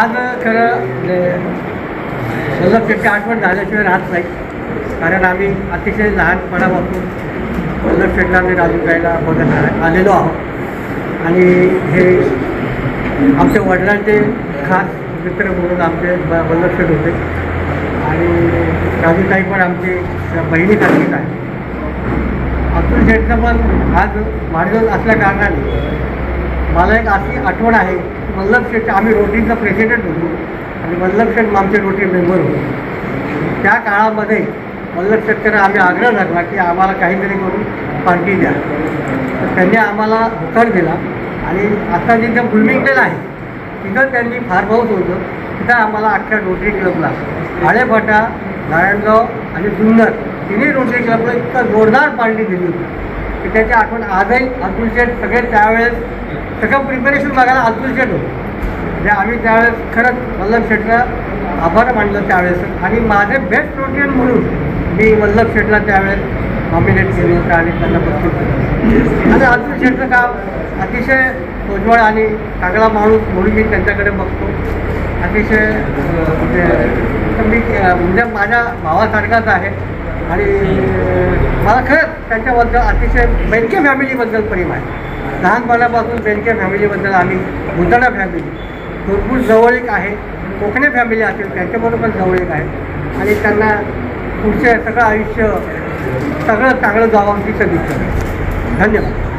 आज खरं म्हणजे वल्लभशेठची आठवण झाल्याशिवाय राहत नाही. कारण आम्ही अतिशय लहानपणापासून वल्लभशेठला आणि राजूकाईला बघत आलेलो आहोत. आणि हे आमच्या वडिलांचे खास मित्र म्हणून आमचे ब- वल्लभशेठ होते. आणि राजूताई पण आमची बहिणीसारखीच आहे. अब्दुल शेठचं पण आज वाढदिवस असल्या कारणाने मला एक अशी आठवण आहे वल्लभ शेठ आम्ही रोटरीचा प्रेसिडेंट होतो. आणि वल्लभ शेठ आमचे रोटरी मेंबर होतो. त्या काळामध्ये वल्लभ शेठकडे आम्ही आग्रह धरला की आम्हाला काहीतरी करून पार्टी द्या. तर त्यांनी आम्हाला होकार दिला. आणि आता जिथं बुलमिंगटन आहे तिथं त्यांनी फार्म हाऊस होतं. तिथं आम्हाला अख्ख्या रोटरी क्लबला आळेफाटा नारायणगाव आणि जुन्नर तिन्ही रोटरी क्लबला इतकं जोरदार पार्टी दिली होती. की त्याची आठवण आजही अब्दुल शेठ सगळे त्यावेळेस सगळं प्रिपरेशन बघायला अब्दुल शेठ होतं. म्हणजे आम्ही त्यावेळेस खरंच वल्लभ शेठला आभार मानलं त्यावेळेस. आणि माझे बेस्ट प्रोटीन म्हणून मी वल्लभ शेठला त्यावेळेस नॉमिनेट केलं होतं आणि त्यांना बक्षीस दिलं आणि अब्दुल शेठचं काम अतिशय उज्ज्वळ आणि चांगला माणूस म्हणून मी त्यांच्याकडे बघतो. अतिशय म्हणजे मी म्हणजे माझ्या भावासारखाच आहे. आणि मला खरंच त्यांच्याबद्दल अतिशय बेनके फॅमिलीबद्दल प्रेम आहे. लहानपणापासून बेनके फॅमिलीबद्दल आम्ही भुताडा फॅमिली भरपूर जवळीक आहे. कोकणे फॅमिली असेल त्यांच्याबरोबर पण जवळीक आहे. आणि त्यांना पुढचे सगळं आयुष्य सगळं चांगलं जावं अशी सदिच्छा. आहे. धन्यवाद.